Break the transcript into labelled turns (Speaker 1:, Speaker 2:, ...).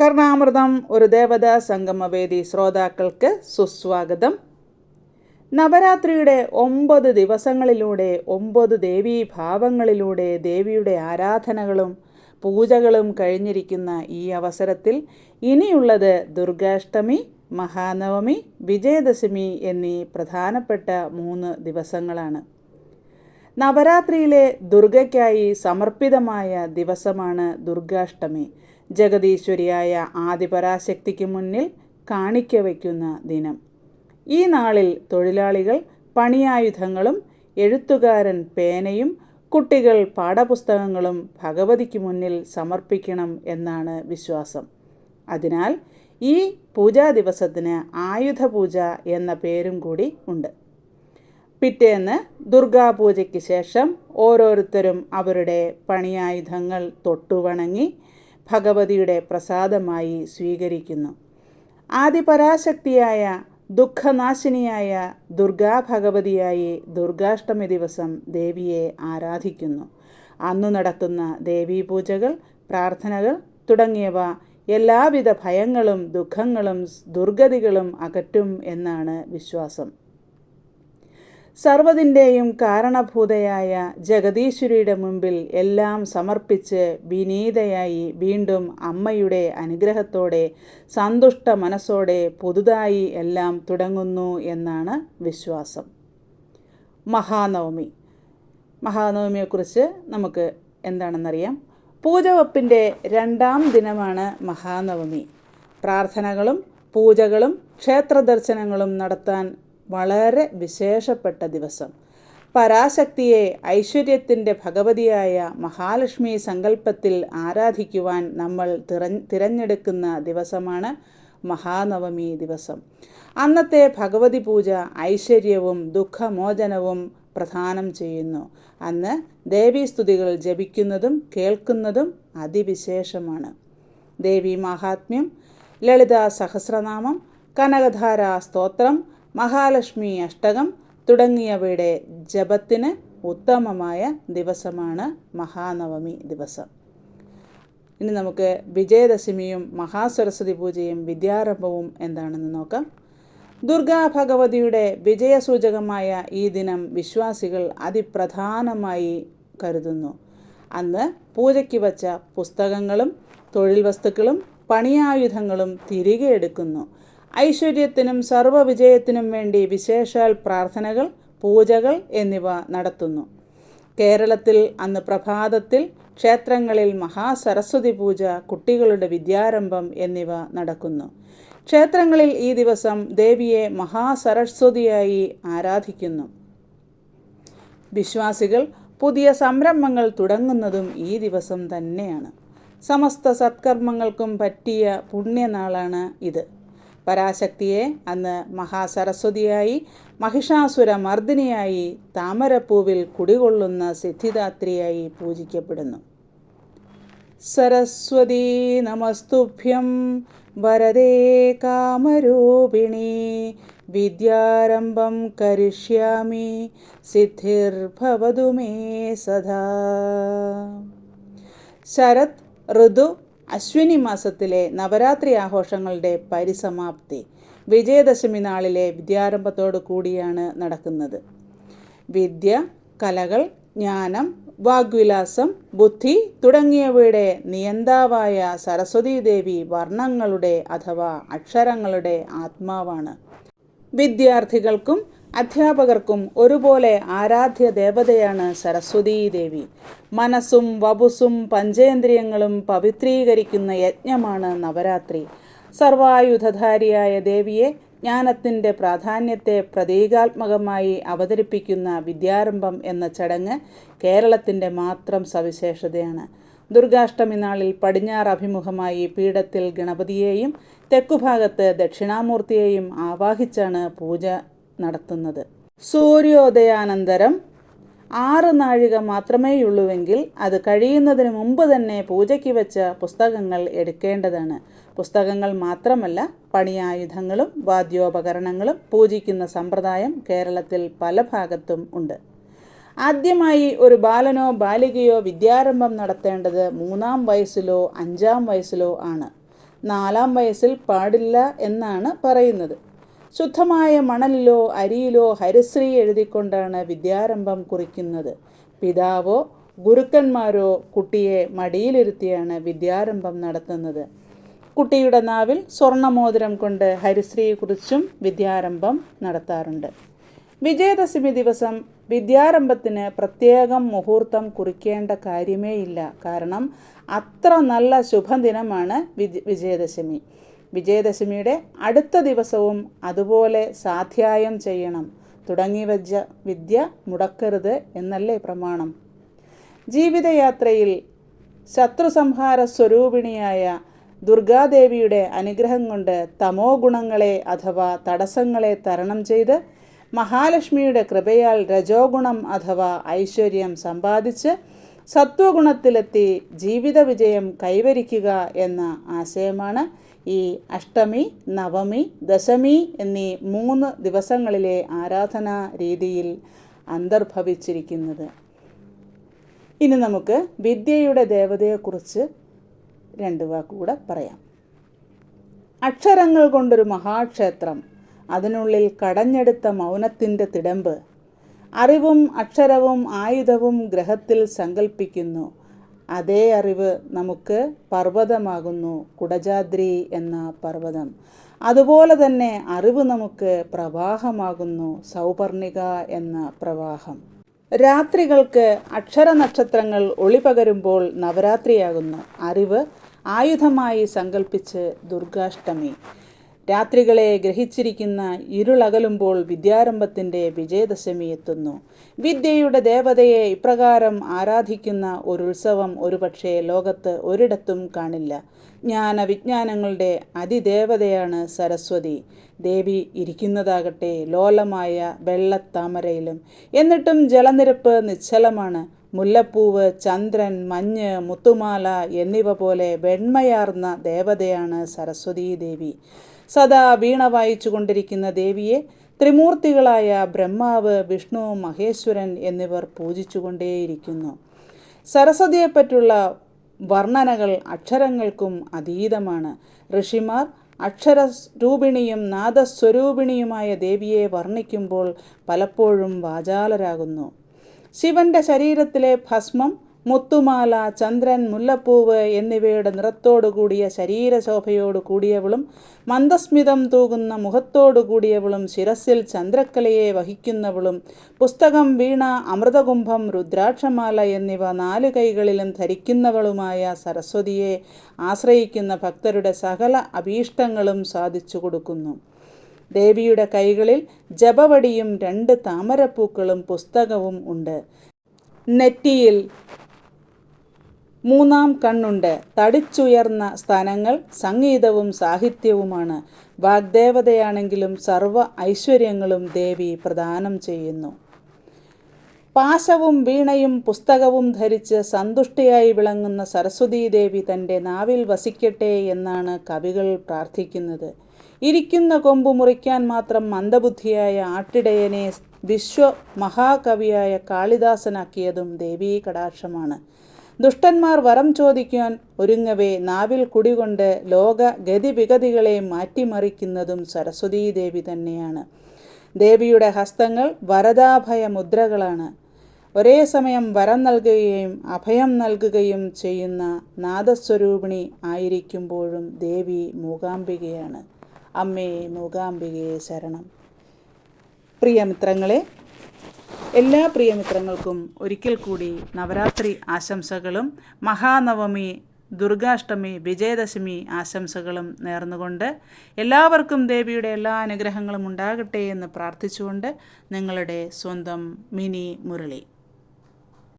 Speaker 1: കർണാമൃതം ഒരു ദേവതാ സംഗമവേദി ശ്രോതാക്കൾക്ക് സുസ്വാഗതം. നവരാത്രിയുടെ ഒമ്പത് ദിവസങ്ങളിലൂടെ ഒമ്പത് ദേവീ ഭാവങ്ങളിലൂടെ ദേവിയുടെ ആരാധനകളും പൂജകളും കഴിഞ്ഞിരിക്കുന്ന ഈ അവസരത്തിൽ ഇനിയുള്ളത് ദുർഗാഷ്ടമി മഹാനവമി വിജയദശമി എന്നീ പ്രധാനപ്പെട്ട മൂന്ന് ദിവസങ്ങളാണ്. നവരാത്രിയിലെ ദുർഗയ്ക്കായി സമർപ്പിതമായ ദിവസമാണ് ദുർഗാഷ്ടമി. ജഗദീശ്വരിയായ ആദിപരാശക്തിക്ക് മുന്നിൽ കാണിക്ക വയ്ക്കുന്ന ദിനം. ഈ നാളിൽ തൊഴിലാളികൾ പണിയായുധങ്ങളും എഴുത്തുകാരൻ പേനയും കുട്ടികൾ പാഠപുസ്തകങ്ങളും ഭഗവതിക്ക് മുന്നിൽ സമർപ്പിക്കണം എന്നാണ് വിശ്വാസം. അതിനാൽ ഈ പൂജാ ദിവസത്തിന് ആയുധ പൂജ എന്ന പേരും കൂടി ഉണ്ട്. പിറ്റേന്ന് ദുർഗാപൂജയ്ക്ക് ശേഷം ഓരോരുത്തരും അവരുടെ പണിയായുധങ്ങൾ തൊട്ടുവണങ്ങി ഭഗവതിയുടെ പ്രസാദമായി സ്വീകരിക്കുന്നു. ആദിപരാശക്തിയായ ദുഃഖനാശിനിയായ ദുർഗാ ഭഗവതിയായി ദുർഗാഷ്ടമി ദിവസം ദേവിയെ ആരാധിക്കുന്നു. അന്നു നടത്തുന്ന ദേവീപൂജകൾ പ്രാർത്ഥനകൾ തുടങ്ങിയവ എല്ലാവിധ ഭയങ്ങളും ദുഃഖങ്ങളും ദുർഗതികളും അകറ്റും എന്നാണ് വിശ്വാസം. സർവതിന്റെയും കാരണഭൂതയായ ജഗദീശ്വരിയുടെ മുമ്പിൽ എല്ലാം സമർപ്പിച്ച് വിനീതയായി വീണ്ടും അമ്മയുടെ അനുഗ്രഹത്തോടെ സന്തുഷ്ട മനസ്സോടെ പുതുതായി എല്ലാം തുടങ്ങുന്നു എന്നാണ് വിശ്വാസം. മഹാനവമി. മഹാനവമിയെക്കുറിച്ച് നമുക്ക് എന്താണെന്നറിയാം. പൂജവപ്പിന്റെ രണ്ടാം ദിനമാണ് മഹാനവമി. പ്രാർത്ഥനകളും പൂജകളും ക്ഷേത്ര ദർശനങ്ങളും നടത്താൻ വളരെ വിശേഷപ്പെട്ട ദിവസം. പരാശക്തിയെ ഐശ്വര്യത്തിന്റെ ഭഗവതിയായ മഹാലക്ഷ്മി സങ്കല്പത്തിൽ ആരാധിക്കുവാൻ നമ്മൾ തിര തിരഞ്ഞെടുക്കുന്ന ദിവസമാണ് മഹാനവമി ദിവസം. അന്നത്തെ ഭഗവതി പൂജ ഐശ്വര്യവും ദുഃഖമോചനവും പ്രധാനം ചെയ്യുന്നു. അന്ന് ദേവീസ്തുതികൾ ജപിക്കുന്നതും കേൾക്കുന്നതും അതിവിശേഷമാണ്. ദേവി മാഹാത്മ്യം ലളിത സഹസ്രനാമം കനകധാരാ സ്തോത്രം മഹാലക്ഷ്മി അഷ്ടകം തുടങ്ങിയവയുടെ ജപത്തിന് ഉത്തമമായ ദിവസമാണ് മഹാനവമി ദിവസം. ഇനി നമുക്ക് വിജയദശമിയും മഹാസരസ്വതി പൂജയും വിദ്യാരംഭവും എന്താണെന്ന് നോക്കാം. ദുർഗാ ഭഗവതിയുടെ വിജയസൂചകമായ ഈ ദിനം വിശ്വാസികൾ അതിപ്രധാനമായി കരുതുന്നു. അന്ന് പൂജയ്ക്ക് വച്ച പുസ്തകങ്ങളും തൊഴിൽ വസ്തുക്കളും പണിയായുധങ്ങളും തിരികെ എടുക്കുന്നു. ഐശ്വര്യത്തിനും സർവവിജയത്തിനും വേണ്ടി വിശേഷാൽ പ്രാർത്ഥനകൾ പൂജകൾ എന്നിവ നടത്തുന്നു. കേരളത്തിൽ അന്ന് പ്രഭാതത്തിൽ ക്ഷേത്രങ്ങളിൽ മഹാസരസ്വതി പൂജ കുട്ടികളുടെ വിദ്യാരംഭം എന്നിവ നടക്കുന്നു. ക്ഷേത്രങ്ങളിൽ ഈ ദിവസം ദേവിയെ മഹാസരസ്വതിയായി ആരാധിക്കുന്നു. വിശ്വാസികൾ പുതിയ സംരംഭങ്ങൾ തുടങ്ങുന്നതും ഈ ദിവസം തന്നെയാണ്. സമസ്ത സത്കർമ്മങ്ങൾക്കും പറ്റിയ പുണ്യനാളാണ് ഇത്. പരാശക്തിയെ അന്ന് മഹാസരസ്വതിയായി മഹിഷാസുര മർദ്ദിനിയായി താമരപ്പൂവിൽ കുടികൊള്ളുന്ന സിദ്ധിദാത്രിയായി പൂജിക്കപ്പെടുന്നു. സരസ്വതീ നമസ്തുഭ്യം വരദേ കാമരൂപിണി വിദ്യാരംഭം കരിഷ്യാമി സിദ്ധിർഭവതു മേ സദാ. ശരത് ഋതു അശ്വിനി മാസത്തിലെ നവരാത്രി ആഘോഷങ്ങളുടെ പരിസമാപ്തി വിജയദശമി നാളിലെ വിദ്യാരംഭത്തോടു കൂടിയാണ് നടക്കുന്നത്. വിദ്യ കലകൾ ജ്ഞാനം വാഗ്വിലാസം ബുദ്ധി തുടങ്ങിയവയുടെ നിയന്താവായ സരസ്വതീ ദേവി വർണങ്ങളുടെ അഥവാ അക്ഷരങ്ങളുടെ ആത്മാവാണ്. വിദ്യാർത്ഥികൾക്കും അധ്യാപകർക്കും ഒരുപോലെ ആരാധ്യ ദേവതയാണ് സരസ്വതീ ദേവി. മനസ്സും വപുസും പഞ്ചേന്ദ്രിയങ്ങളും പവിത്രീകരിക്കുന്ന യജ്ഞമാണ് നവരാത്രി. സർവായുധധാരിയായ ദേവിയെ ജ്ഞാനത്തിന്റെ പ്രാധാന്യത്തെ പ്രതീകാത്മകമായി അവതരിപ്പിക്കുന്ന വിദ്യാരംഭം എന്ന ചടങ്ങ് കേരളത്തിന്റെ മാത്രം സവിശേഷതയാണ്. ദുർഗാഷ്ടമി നാളിൽ പടിഞ്ഞാറ് അഭിമുഖമായി പീഠത്തിൽ ഗണപതിയെയും തെക്കുഭാഗത്ത് ദക്ഷിണാമൂർത്തിയെയും ആവാഹിച്ചാണ് പൂജ നടത്തുന്നത്. സൂര്യോദയാനന്തരം ആറ് നാഴിക മാത്രമേയുള്ളൂവെങ്കിൽ അത് കഴിയുന്നതിന് മുമ്പ് തന്നെ പൂജയ്ക്ക് വെച്ച പുസ്തകങ്ങൾ എടുക്കേണ്ടതാണ്. പുസ്തകങ്ങൾ മാത്രമല്ല പണിയായുധങ്ങളും വാദ്യോപകരണങ്ങളും പൂജിക്കുന്ന സമ്പ്രദായം കേരളത്തിൽ പല ഭാഗത്തും ഉണ്ട്. ആദ്യമായി ഒരു ബാലനോ ബാലികയോ വിദ്യാരംഭം നടത്തേണ്ടത് മൂന്നാം വയസ്സിലോ അഞ്ചാം വയസ്സിലോ ആണ്. നാലാം വയസ്സിൽ പാടില്ല എന്നാണ് പറയുന്നത്. ശുദ്ധമായ മണലിലോ അരിയിലോ ഹരിശ്രീ എഴുതിക്കൊണ്ടാണ് വിദ്യാരംഭം കുറിക്കുന്നത്. പിതാവോ ഗുരുക്കന്മാരോ കുട്ടിയെ മടിയിലിരുത്തിയാണ് വിദ്യാരംഭം നടത്തുന്നത്. കുട്ടിയുടെ നാവിൽ സ്വർണമോതിരം കൊണ്ട് ഹരിശ്രീയെക്കുറിച്ചും വിദ്യാരംഭം നടത്താറുണ്ട്. വിജയദശമി ദിവസം വിദ്യാരംഭത്തിന് പ്രത്യേകം മുഹൂർത്തം കുറിക്കേണ്ട കാര്യമേ ഇല്ല കാരണം അത്ര നല്ല ശുഭദിനമാണ് വിജ വിജയദശമി. വിജയദശമിയുടെ അടുത്ത ദിവസവും അതുപോലെ സാധ്യായം ചെയ്യണം. തുടങ്ങി വച്ച വിദ്യ മുടക്കരുത് എന്നല്ലേ പ്രമാണം. ജീവിതയാത്രയിൽ ശത്രുസംഹാര സ്വരൂപിണിയായ ദുർഗാദേവിയുടെ അനുഗ്രഹം കൊണ്ട് തമോ ഗുണങ്ങളെ അഥവാ തടസ്സങ്ങളെ തരണം ചെയ്ത് മഹാലക്ഷ്മിയുടെ കൃപയാൽ രജോഗുണം അഥവാ ഐശ്വര്യം സമ്പാദിച്ച് സത്വഗുണത്തിലെത്തി ജീവിത വിജയം കൈവരിക്കുക എന്ന ആശയമാണ് ഈ അഷ്ടമി നവമി ദശമി എന്നീ മൂന്ന് ദിവസങ്ങളിലെ ആരാധനാ രീതിയിൽ അന്തർഭവിച്ചിരിക്കുന്നത്. ഇനി നമുക്ക് വിദ്യയുടെ ദേവതയെക്കുറിച്ച് രണ്ട് വാക്കുകൂടെ പറയാം. അക്ഷരങ്ങൾ കൊണ്ടൊരു മഹാക്ഷേത്രം അതിനുള്ളിൽ കടഞ്ഞെടുത്ത മൗനത്തിന്റെ തിടമ്പ് അറിവും അക്ഷരവും ആയുധവും ഗ്രഹത്തിൽ സങ്കല്പിക്കുന്നു അതേ അറിവ് നമുക്ക് പർവതമാകുന്നു കുടജാദ്രി എന്ന പർവതം. അതുപോലെ തന്നെ അറിവ് നമുക്ക് പ്രവാഹമാകുന്നു സൗപർണിക എന്ന പ്രവാഹം. രാത്രികൾക്ക് അക്ഷര നക്ഷത്രങ്ങൾ ഒളിപകരുമ്പോൾ നവരാത്രിയാകുന്നു. അറിവ് ആയുധമായി സങ്കല്പിച്ച് ദുർഗാഷ്ടമി. രാത്രികളെ ഗ്രഹിച്ചിരിക്കുന്ന ഇരുളകലുമ്പോൾ വിദ്യാരംഭത്തിന്റെ വിജയദശമി എത്തുന്നു. വിദ്യയുടെ ദേവതയെ ഇപ്രകാരം ആരാധിക്കുന്ന ഒരു ഉത്സവം ഒരുപക്ഷെ ലോകത്ത് ഒരിടത്തും കാണില്ല. ജ്ഞാന വിജ്ഞാനങ്ങളുടെ അതിദേവതയാണ് സരസ്വതി. ദേവി ഇരിക്കുന്നതാകട്ടെ ലോലമായ വെള്ളത്താമരയിലും. എന്നിട്ടും ജലനിരപ്പ് നിശ്ചലമാണ്. മുല്ലപ്പൂവ് ചന്ദ്രൻ മഞ്ഞ് മുത്തുമാല എന്നിവ പോലെ വെണ്മയാർന്ന ദേവതയാണ് സരസ്വതീ ദേവി സദാ വീണ വായിച്ചു കൊണ്ടിരിക്കുന്ന ദേവിയെ ത്രിമൂർത്തികളായ ബ്രഹ്മാവ് വിഷ്ണു മഹേശ്വരൻ എന്നിവർ പൂജിച്ചുകൊണ്ടേയിരിക്കുന്നു. സരസ്വതിയെപ്പറ്റുള്ള വർണനകൾ അക്ഷരങ്ങൾക്കും അതീതമാണ്. ഋഷിമാർ അക്ഷരരൂപിണിയും നാദസ്വരൂപിണിയുമായ ദേവിയെ വർണിക്കുമ്പോൾ പലപ്പോഴും വാചാലരാകുന്നു. ശിവന്റെ ശരീരത്തിലെ ഭസ്മം മുത്തുമാല ചന്ദ്രൻ മുല്ലപ്പൂവ് എന്നിവയുടെ നിറത്തോടു കൂടിയ ശരീരശോഭയോടു കൂടിയവളും മന്ദസ്മിതം തൂകുന്ന മുഖത്തോടു കൂടിയവളും ശിരസിൽ ചന്ദ്രക്കലയെ വഹിക്കുന്നവളും പുസ്തകം വീണ അമൃതകുംഭം രുദ്രാക്ഷമാല എന്നിവ നാല് കൈകളിലും ധരിക്കുന്നവളുമായ സരസ്വതിയെ ആശ്രയിക്കുന്ന ഭക്തരുടെ സകല അഭീഷ്ടങ്ങളും സാധിച്ചു കൊടുക്കുന്നു. ദേവിയുടെ കൈകളിൽ ജപവടിയും രണ്ട് താമരപ്പൂക്കളും പുസ്തകവും ഉണ്ട്. നെറ്റിയിൽ മൂന്നാം കണ്ണുണ്ട്. തടിച്ചുയർന്ന സ്ഥാനങ്ങൾ സംഗീതവും സാഹിത്യവുമാണ്. വാഗ്ദേവതയാണെങ്കിലും സർവ ഐശ്വര്യങ്ങളും ദേവി പ്രദാനം ചെയ്യുന്നു. പാശവും വീണയും പുസ്തകവും ധരിച്ച് സന്തുഷ്ടയായി വിളങ്ങുന്ന സരസ്വതീ ദേവി തന്റെ നാവിൽ വസിക്കട്ടെ എന്നാണ് കവികൾ പ്രാർത്ഥിക്കുന്നത്. ഇരിക്കുന്ന കൊമ്പ് മുറിക്കാൻ മാത്രം മന്ദബുദ്ധിയായ ആട്ടിടയനെ വിശ്വ മഹാകവിയായ കാളിദാസനാക്കിയതും ദേവീ കടാക്ഷമാണ് ദുഷ്ടന്മാർ വരം ചോദിക്കാൻ ഒരുങ്ങവേ നാവിൽ കുടികൊണ്ട് ലോക ഗതിവിഗതികളെ മാറ്റിമറിക്കുന്നതും സരസ്വതീദേവി തന്നെയാണ്. ദേവിയുടെ ഹസ്തങ്ങൾ വരദാഭയ മുദ്രകളാണ് ഒരേ സമയം വരം നൽകുകയും അഭയം നൽകുകയും ചെയ്യുന്ന നാദസ്വരൂപിണി ആയിരിക്കുമ്പോഴും ദേവി മൂകാംബികയാണ്. അമ്മേ മൂകാംബികയെ ശരണം. പ്രിയമിത്രങ്ങളെ എല്ലാ പ്രിയമിത്രങ്ങൾക്കും ഒരിക്കൽ കൂടി നവരാത്രി ആശംസകളും മഹാനവമി ദുർഗാഷ്ടമി വിജയദശമി ആശംസകളും നേർന്നുകൊണ്ട് എല്ലാവർക്കും ദേവിയുടെ എല്ലാ അനുഗ്രഹങ്ങളും ഉണ്ടാകട്ടെ എന്ന് പ്രാർത്ഥിച്ചുകൊണ്ട് നിങ്ങളുടെ സ്വന്തം മിനി മുരളി.